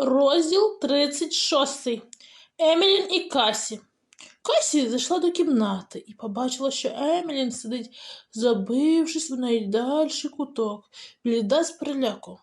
Розділ 36. Емілін і Касі. Касі зайшла до кімнати і побачила, що Емілін сидить, забившись в найдальший куток, бліда з переляку.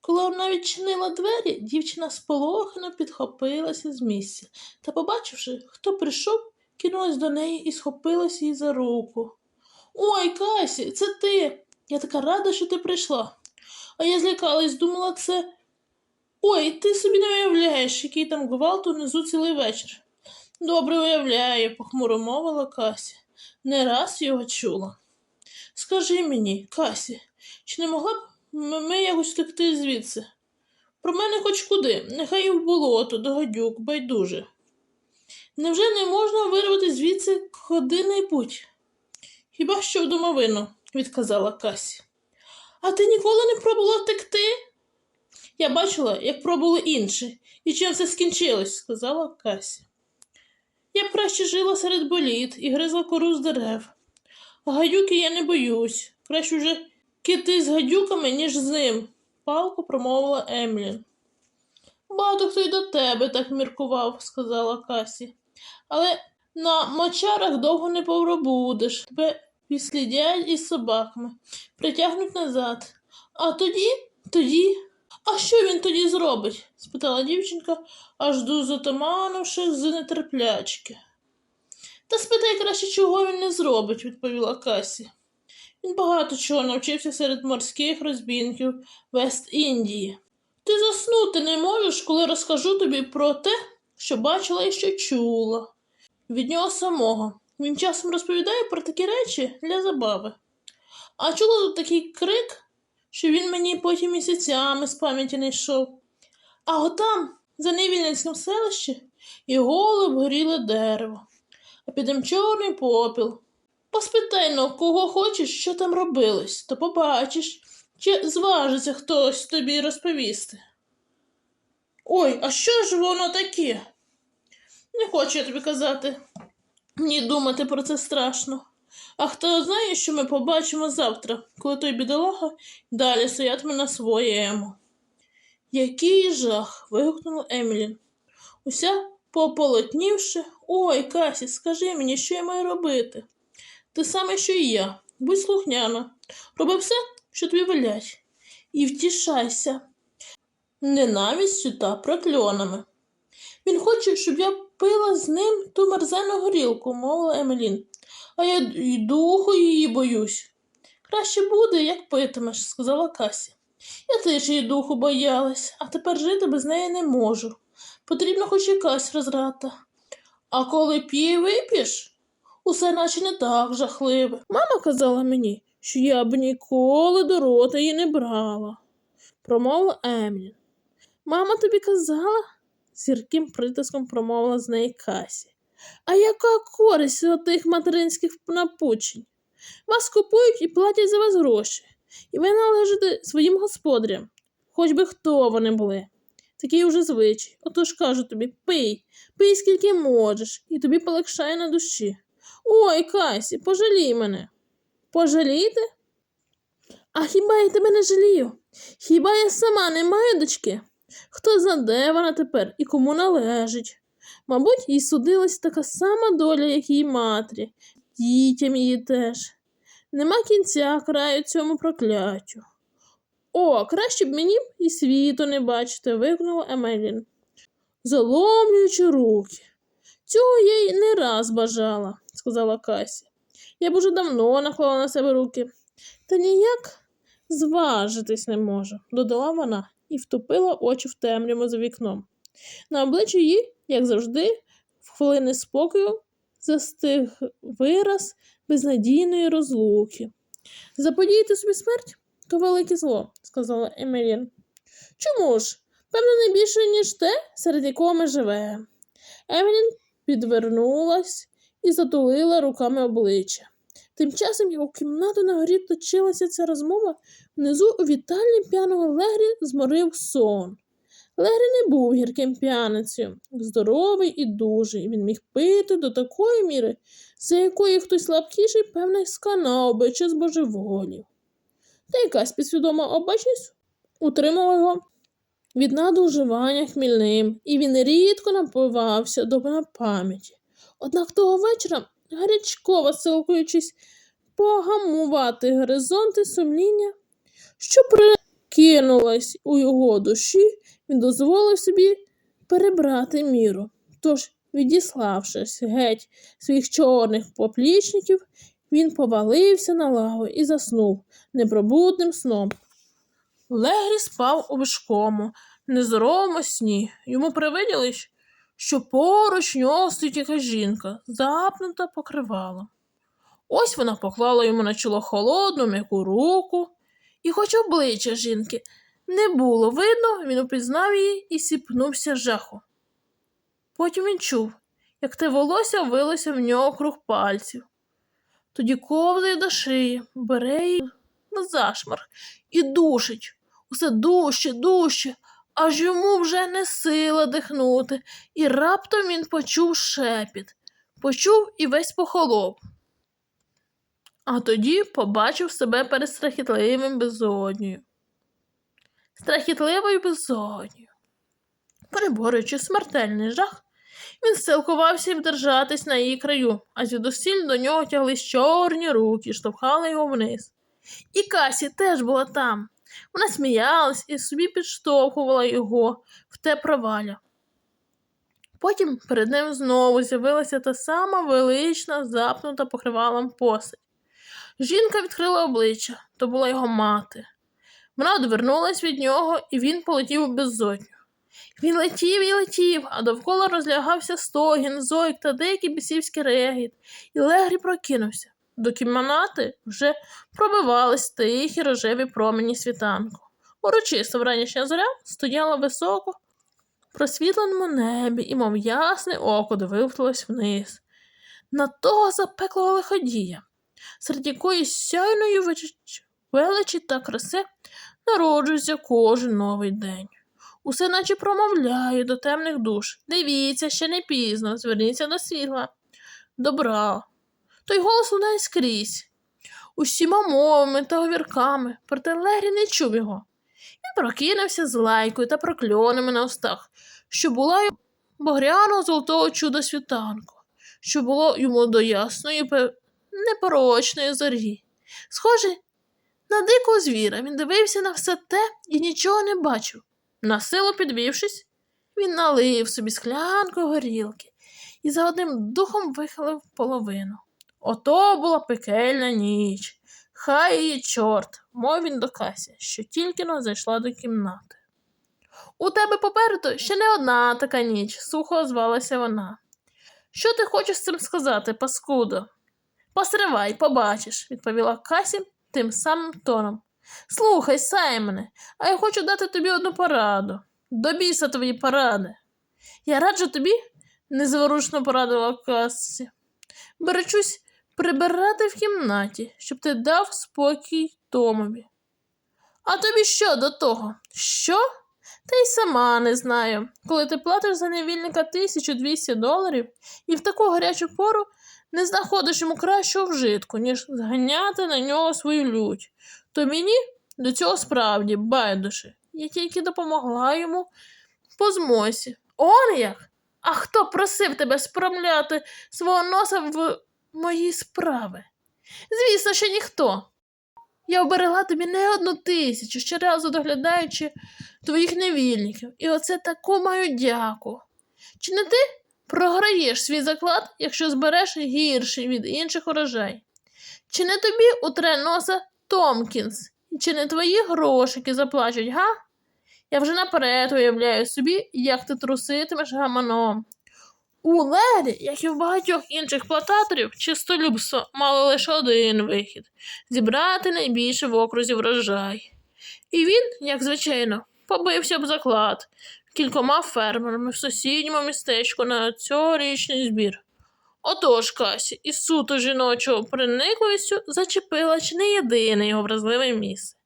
Коли вона відчинила двері, дівчина сполохано підхопилася з місця та, побачивши, хто прийшов, кинулась до неї і схопилась їй за руку. Ой, Касі, це ти. Я така рада, що ти прийшла. А я злякалась, думала, це. Ой, ти собі не уявляєш, який там гвалт унизу цілий вечір. Добре уявляю, похмуро мовила Кася. Не раз його чула. Скажи мені, Касі, чи не могла б ми якось втекти звідси? Про мене хоч куди, нехай і в болото, до гадюк, байдуже. Невже не можна вирвати звідси ходиний путь? Хіба що в домовину, відказала Касі. А ти ніколи не пробувала втекти? Я бачила, як пробували інші, і чим це скінчилось, сказала Кася. Я б краще жила серед боліт і гризла кору з дерев. Гадюки я не боюсь. Краще вже кити з гадюками, ніж з ним, палко промовила Емлін. Багато хто й до тебе так міркував, сказала Касі. Але на мочарах довго не пробудеш. Тебе відслідять із собаками, притягнуть назад. А тоді, тоді. А що він тоді зробить? спитала дівчинка, аж до затуманивши з нетерплячки. Та спитай краще, чого він не зробить, відповіла Касі. Він багато чого навчився серед морських розбінків Вест-Індії. Ти заснути не можеш, коли розкажу тобі про те, що бачила і що чула. Від нього самого. Він часом розповідає про такі речі для забави. А чула тут такий крик, що він мені потім місяцями з пам'яті не йшов. А отам, за Невільницьким селищі, і голуб горіле дерево, а під ним чорний попіл. Поспитай ну, кого хочеш, що там робилось, то побачиш, чи зважиться хтось тобі розповісти. Ой, а що ж воно таке? Не хочу я тобі казати. Мені думати про це страшно. А хто знає, що ми побачимо завтра, коли той бідолага далі стоятиме на своєму. Який жах. вигукнула Емілін. Уся пополотнівши, ой, Касі, скажи мені, що я маю робити? Те саме, що і я. Будь слухняна. Роби все, що тобі велять. І втішайся ненавистю та прокльонами. Він хоче, щоб я пила з ним ту мерзену горілку, мовила Емелін. А я й духу її боюсь. Краще буде, як питимеш, сказала Касі. Я теж її духу боялась, а тепер жити без неї не можу. Потрібна хоч якась розрада. А коли п'є вип'єш, усе наче не так жахливе. Мама казала мені, що я б ніколи до рота її не брала, промовила Емілі. Мама тобі казала? з гірким притиском промовила з неї Касі. А яка користь від тих материнських напучень? Вас купують і платять за вас гроші, і ви належите своїм господарям, хоч би хто вони були. Такий уже звичай. Отож кажу тобі, пий, пий скільки можеш, і тобі полегшає на душі. Ой, Касі, пожалій мене. Пожаліти? А хіба я тебе не жалію? Хіба я сама не маю дочки? Хто знаде вона тепер і кому належить? Мабуть, їй судилась така сама доля, як її матері, дітям її теж. Нема кінця краю цьому прокляттю. О, краще б мені і світу не бачити, вигукнула Емелін, заломлюючи руки. Цього я й не раз бажала, сказала Кася. Я б уже давно наклала на себе руки, та ніяк зважитись не можу, додала вона і втопила очі в темряву за вікном. На обличчі її, як завжди, в хвилини спокою застиг вираз безнадійної розлуки. Заподіяти собі смерть то велике зло, сказала Емелін. Чому ж? Певно, не більше, ніж те, серед якого ми живемо. Емелін підвернулась і затулила руками обличчя. Тим часом у кімнату на горі точилася ця розмова, внизу у вітальні п'яного Легрі зморив сон. Легрі не був гірким п'яницею, здоровий і дужий. Він міг пити до такої міри, за якої хтось слабкіший, певне, сканав би чи збожеволів. Та якась підсвідома обачність утримала його від надуживання хмільним, і він рідко напивався до пам'яті. Однак того вечора, гарячково силкуючись погамувати горизонти сумління, що прикинулось у його душі, він дозволив собі перебрати міру. Тож, відіславшись геть своїх чорних поплічників, він повалився на лаву і заснув непробудним сном. Легрі спав у важкому, нездоровому сні. Йому привиділось, що поруч нього стоїть якась жінка, запнута покривалом. Ось вона поклала йому на чоло холодну м'яку руку, і хоч обличчя жінки не було видно, він упізнав її і сіпнувся жаху. Потім він чув, як те волосся вилося в нього круг пальців. Тоді ковзає до шиї, бере її на зашмарк і душить. Усе дужче, дужче, аж йому вже не сила дихнути, і раптом він почув шепіт, почув і весь похолоп. А тоді побачив себе перед страхітливим безоднею. Страхітливою безоднею. Переборюючи смертельний жах, він силкувався вдержатись на її краю, а звідусіль до нього тяглись чорні руки, штовхали його вниз. І Касі теж була там. Вона сміялась і собі підштовхувала його в те проваля. Потім перед ним знову з'явилася та сама велична, запнута покривалом постать. Жінка відкрила обличчя, то була його мати. Вона одвернулась від нього, і він полетів у безодню. Він летів і летів, а довкола розлягався стогін, зойк та деякий бісівський регіт, і Легрі прокинувся. До кімнати вже пробивались тихі рожеві промені світанку. Урочисто вранішня зоря стояла високо в просвітленому небі, і, мов ясне око, дивилось вниз. На того запеклого лиходія, серед якої сяйної величі та краси народжується кожен новий день. Усе наче промовляє до темних душ. Дивіться, ще не пізно, зверніться до світла. Добра. Той голос лунає скрізь, усіма мовами та говірками, проте Лері не чув його. Він прокинувся з лайкою та прокльонами на устах, що була й багряного золотого чуда світанку, що було йому до ясної непорочної зорі. Схоже на дикого звіра, він дивився на все те і нічого не бачив. На силу підвівшись, він налив собі склянку горілки і за одним духом вихилив половину. Ото була пекельна ніч. Хай її чорт, мов він до Касі, що тільки но зайшла до кімнати. У тебе попереду ще не одна така ніч, сухо озвалася вона. Що ти хочеш з цим сказати, паскудо? Постривай, побачиш, відповіла Касі тим самим тоном. Слухай, Саймоне, а я хочу дати тобі одну пораду. До біса твої поради. Я раджу тобі, незворушно порадила Касі. Беречусь прибирати в кімнаті, щоб ти дав спокій Томові. А тобі що до того? Що? Та й сама не знаю. Коли ти платиш за невільника 1200 доларів і в таку гарячу пору не знаходиш йому кращого вжитку, ніж зганяти на нього свою лють, то мені до цього справді байдуже. Я тільки допомогла йому по змосі. Он як? А хто просив тебе спромляти свого носа в мої справи? Звісно, що ніхто. Я оберегла тобі не одну тисячу, щоразу доглядаючи твоїх невільників, і оце таку маю дяку. Чи не ти програєш свій заклад, якщо збереш гірший від інших урожай? Чи не тобі утре носа Томкінс? Чи не твої грошики заплачуть, га? Я вже наперед уявляю собі, як ти труситимеш гаманом. У Лері, як і в багатьох інших плататорів, чистолюбство мало лише один вихід зібрати найбільше в окрузі врожай. І він, як звичайно, побився б заклад кількома фермерами в сусідньому містечку на цьогорічний збір. Отож, Касі, із суто жіночого проникливістю зачепила чи не єдине його вразливе місце.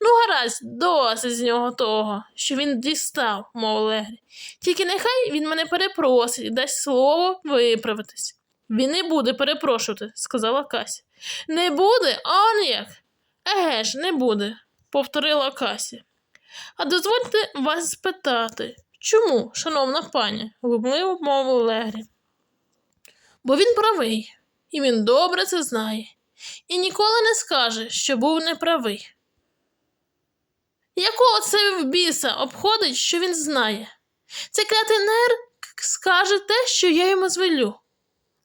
Ну, гаразд, досить з нього того, що він дістав, мов Легрі. Тільки нехай він мене перепросить і дасть слово виправитись. Він не буде перепрошувати, сказала Кася. Не буде, он як? Еге ж, не буде, повторила Кася. А дозвольте вас спитати, чому, шановна пані, глумливо мовив Легрі. Бо він правий, і він добре це знає, і ніколи не скаже, що був неправий. Якого це в біса обходить, що він знає? Цей клятий скаже те, що я йому звелю.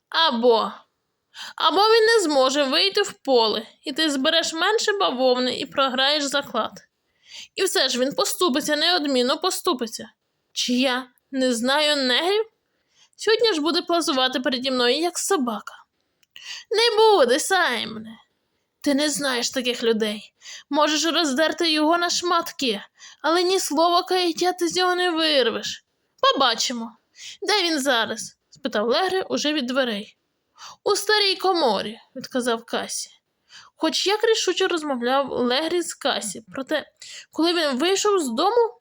Або. Або він не зможе вийти в поле, і ти збереш менше бавовни і програєш заклад. І все ж він поступиться, неодмінно поступиться. Чи я не знаю негрів? Сьогодні ж буде плазувати переді мною, як собака. Не буде, Саймоне. Ти не знаєш таких людей. Можеш роздерти його на шматки, але ні слова каяття ти з нього не вирвеш. Побачимо. Де він зараз? спитав Легре уже від дверей. У старій коморі, відказав Касі. Хоч як рішуче розмовляв Легрі з Касі, проте, коли він вийшов з дому,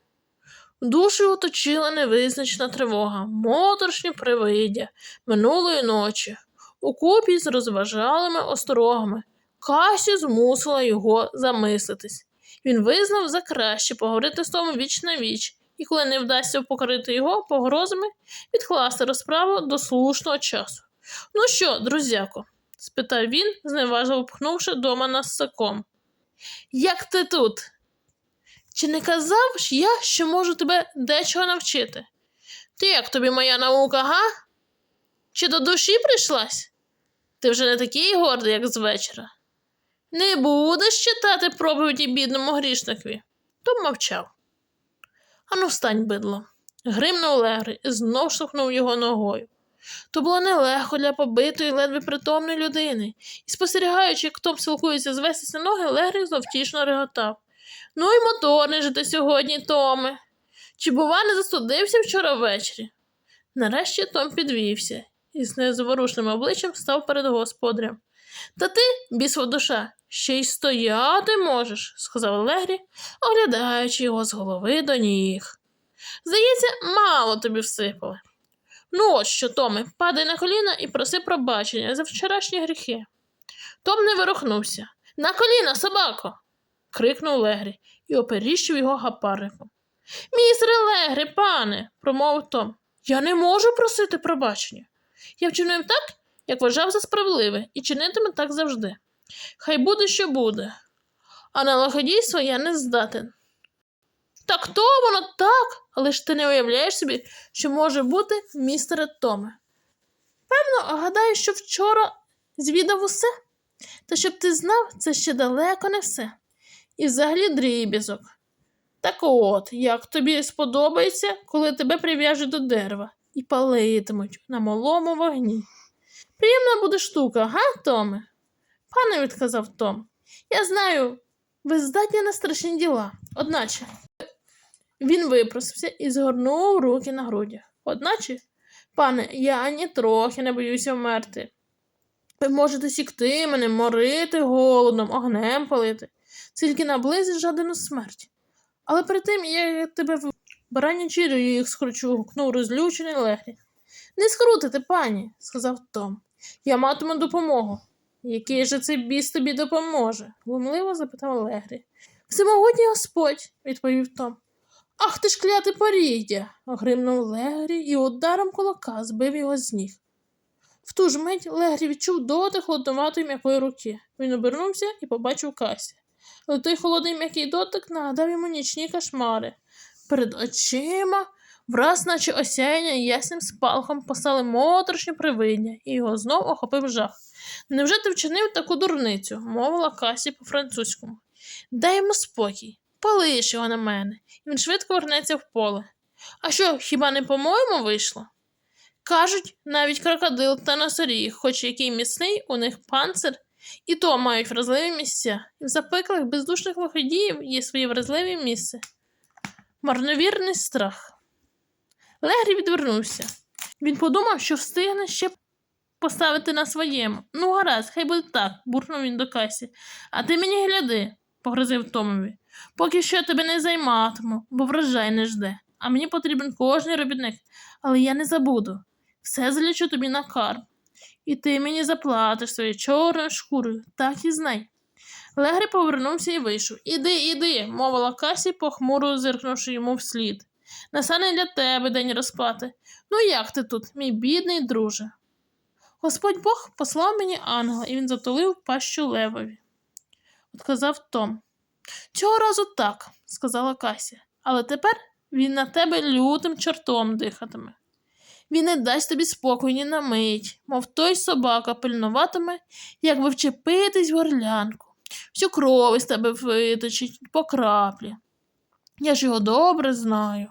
душу оточила невизначна тривога, моторошні привиддя минулої ночі, укупі з розважалими осторогами. Касі змусила його замислитись. Він визнав за краще поговорити з Томом віч на віч, і коли не вдасться покорити його погрозами, відкласти розправу до слушного часу. Ну що, друзяко? Спитав він, зневажливо пхнувши дома насаком. Як ти тут? Чи не казав ж я, що можу тебе дечого навчити? Ти як тобі моя наука, га? Чи до душі прийшлась? Ти вже не такий гордий, як з вечора. Не будеш читати проповіді бідному грішникові. Том мовчав. Ану, встань, бидло. Гримнув Легрі і знов штовхнув його ногою. То було нелегко для побитої, ледве притомної людини, і, спостерігаючи, як Том силкується звестися ноги, Легрі зловтішно реготав. Ну й моторний же ти сьогодні, Томе. Чи, бува, не застудився вчора ввечері? Нарешті Том підвівся і з незворушним обличчям став перед господарем. Та ти, бісова душа, ще й стояти можеш, сказав Легрі, оглядаючи його з голови до ніг. Здається, мало тобі всипали. Ну, от що, Томе, падай на коліна і проси пробачення за вчорашні гріхи. Том не ворухнувся. На коліна, собако. крикнув Легрі і оперіщив його гапариком. Містере Легрі, пане, промовив Том, я не можу просити пробачення. Я вчинив так, як вважав за справедливе, і чинитиме так завжди. Хай буде, що буде. А на лиходійство я не здатен. Так то воно так, але ж ти не уявляєш собі, що може бути містере Томе. Певно, гадаю, що вчора звідав усе. Та щоб ти знав, це ще далеко не все. І взагалі дрібізок. Так от, як тобі сподобається, коли тебе прив'яжуть до дерева і палитимуть на малому вогні. Приємна буде штука, га, Томе? Пане, відказав Том, я знаю, ви здатні на страшні діла. Одначе. Він випросився і згорнув руки на грудях. Одначе, пане, я ані трохи не боюся вмерти. Ви можете сікти мене, морити голодом, огнем палити, тільки наблизить жадану смерть. Але перед тим я тебе в баранячий ріг скручу, гукнув розлючений легрі. Не скрутите, пані, сказав Том. Я матиму допомогу. Який же цей біс тобі допоможе? глумливо запитав Легрі. Всемогутній Господь, відповів Том. Ах ти ж кляте поріддя. гримнув Легрі і ударом кулака збив його з ніг. В ту ж мить Легрі відчув дотик холодноватої м'якої руки. Він обернувся і побачив Касі. Але той холодний м'який дотик нагадав йому нічні кошмари. Перед очима, враз, наче осяяння ясним спалахом, постали моторошні привидня, і його знов охопив жах. Невже ти вчинив таку дурницю? мовила Касі по-французькому. Дай йому спокій, полиш його на мене, і він швидко вернеться в поле. А що, хіба не по-моєму вийшло? Кажуть, навіть крокодил та носоріг, хоч який міцний, у них панцир, і то мають вразливі місця, і в запеклих бездушних виходіїв є свої вразливі місця. Марновірний страх. Легрі відвернувся. Він подумав, що встигне ще поставити на своєму. Ну, гаразд, хай буде так, буркнув він до касі. А ти мені гляди, погрозив Томові. Поки що я тебе не займатиму, бо врожай не жде. А мені потрібен кожний робітник, але я не забуду. Все залічу тобі на карм. І ти мені заплатиш своєю чорною шкурою, так і знай. Легрі повернувся і вийшов. Іди, іди, мовила Касі, похмуро зиркнувши йому вслід. Настане для тебе день розпати. Ну як ти тут, мій бідний друже? Господь Бог послав мені ангела, і він затулив пащу левові. Отказав Том. Цього разу так, сказала Кася, але тепер він на тебе лютим чортом дихатиме. Він не дасть тобі спокою ні на мить, мов той собака пильнуватиме, як би вчепитись в горлянку. Всю кров із тебе виточить по краплі. Я ж його добре знаю.